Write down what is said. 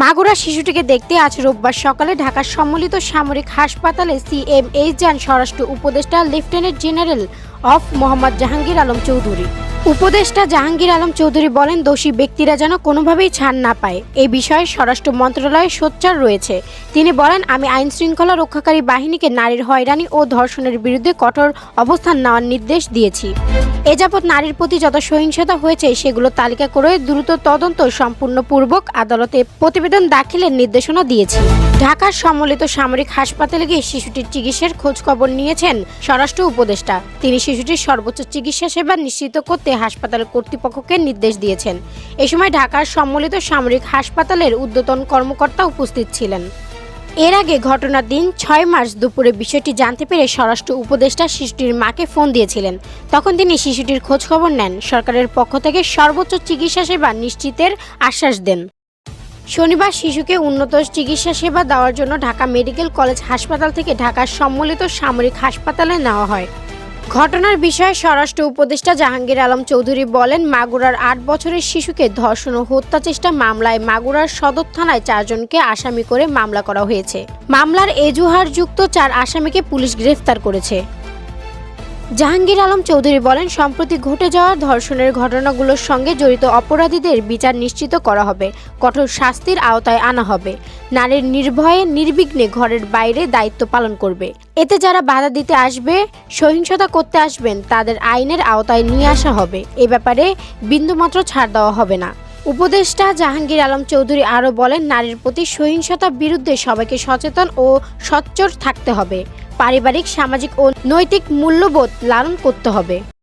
মাগুরা শিশুটিকে দেখতে আজ রোববার সকালে ঢাকার সম্মিলিত সামরিক হাসপাতালে সিএমএইচ যান স্বরাষ্ট্র উপদেষ্টা lieutenant general of Mohammad Jahangir Alam Chowdhury. উপদেষ্টা জাহাঙ্গীর আলম চৌধুরী বলেন, দোষী ব্যক্তিরা যেন কোনোভাবেই ছাড় না পায়। এ বিষয়ে স্বরাষ্ট্র মন্ত্রণালয়ে সোচ্চার রয়েছে। তিনি বলেন, আমি আইন শৃঙ্খলা রক্ষাকারী বাহিনীকে নারীর হয়রানি ও ধর্ষণের বিরুদ্ধে কঠোর অবস্থান নেওয়ার নির্দেশ দিয়েছি। এ যাবৎ নারীর প্রতি যত সহিংসতা হয়েছে, সেগুলো তালিকা করে দ্রুত তদন্ত সম্পূর্ণপূর্বক আদালতে প্রতিবেদন দাখিলের নির্দেশনা দিয়েছে। ঢাকার সম্মিলিত সামরিক হাসপাতালে গিয়ে শিশুটির চিকিৎসার খোঁজ খবর নিয়েছেন স্বরাষ্ট্র উপদেষ্টা। তিনি শিশুটির সর্বোচ্চ চিকিৎসা সেবা নিশ্চিত করতে হাসপাতালের কর্তৃপক্ষকে নির্দেশ দিয়েছেন। এ সময় ঢাকার সম্মিলিত সামরিক হাসপাতালের ঊর্ধ্বতন কর্মকর্তা উপস্থিত ছিলেন। এর আগে ঘটনার দিন ছয় মার্চ দুপুরে বিষয়টি জানতে পেরে স্বরাষ্ট্র উপদেষ্টা শিশুটির মাকে ফোন দিয়েছিলেন। তখন তিনি শিশুটির খোঁজখবর নেন। সরকারের পক্ষ থেকে সর্বোচ্চ চিকিৎসা সেবা নিশ্চিতের আশ্বাস দেন। শনিবার শিশুকে উন্নত চিকিৎসা সেবা দেওয়ার জন্য ঢাকা মেডিকেল কলেজ হাসপাতাল থেকে ঢাকার সম্মিলিত সামরিক হাসপাতালে নেওয়া হয়। ঘটনার বিষয়ে স্বরাষ্ট্র উপদেষ্টা জাহাঙ্গীর আলম চৌধুরী বলেন, মাগুরার আট বছরের শিশুকে ধর্ষণ ও হত্যা চেষ্টা মামলায় মাগুরার সদর থানায় চারজনকে আসামি করে মামলা করা হয়েছে। মামলার এজুহারযুক্ত চার আসামিকে পুলিশ গ্রেফতার করেছে। জাহাঙ্গীর আলম চৌধুরী বলেন, সম্প্রতি ঘটে যাওয়া ধর্ষণের ঘটনাগুলোর সঙ্গে জড়িত অপরাধীদের বিচার নিশ্চিত করা হবে, কঠোর শাস্তির আওতায় আনা হবে। নারীর নির্ভয়ে, নির্বিঘ্নে ঘরের বাইরে দায়িত্ব পালন করবে। এতে যারা বাধা দিতে আসবে, সহিংসতা করতে আসবেন, তাদের আইনের আওতায় নিয়ে আসা হবে। এ ব্যাপারে বিন্দুমাত্র ছাড় দেওয়া হবে না। উপদেষ্টা জাহাঙ্গীর আলম চৌধুরী আরও বলেন, নারীর প্রতি সহিংসতার বিরুদ্ধে সবাইকে সচেতন ও সচ্চর থাকতে হবে। পারিবারিক সামাজিক ও নৈতিক মূল্যবোধ লালন করতে হবে।